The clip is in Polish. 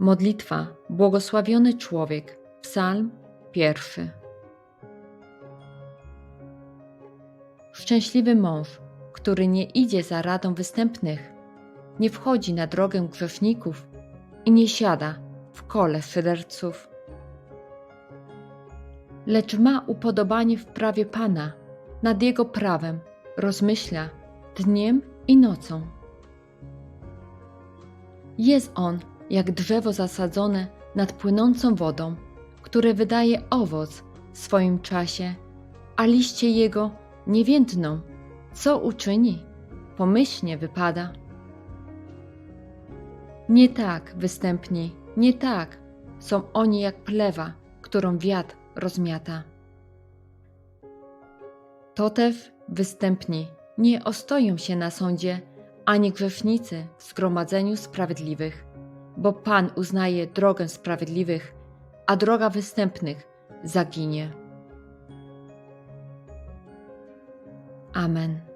Modlitwa Błogosławiony człowiek. Psalm pierwszy. Szczęśliwy mąż, który nie idzie za radą występnych, nie wchodzi na drogę grzeszników i nie siada w kole szyderców. Lecz ma upodobanie w prawie Pana, nad Jego prawem rozmyśla dniem i nocą. Jest on jak drzewo zasadzone nad płynącą wodą, które wydaje owoc w swoim czasie, a liście jego nie więdną. Co uczyni? Pomyślnie wypada. Nie tak, występni, nie tak. Są oni jak plewa, którą wiatr rozmiata. To też występni nie ostoją się na sądzie, ani grzesznicy w zgromadzeniu sprawiedliwych, bo Pan uznaje drogę sprawiedliwych, a droga występnych zaginie. Amen.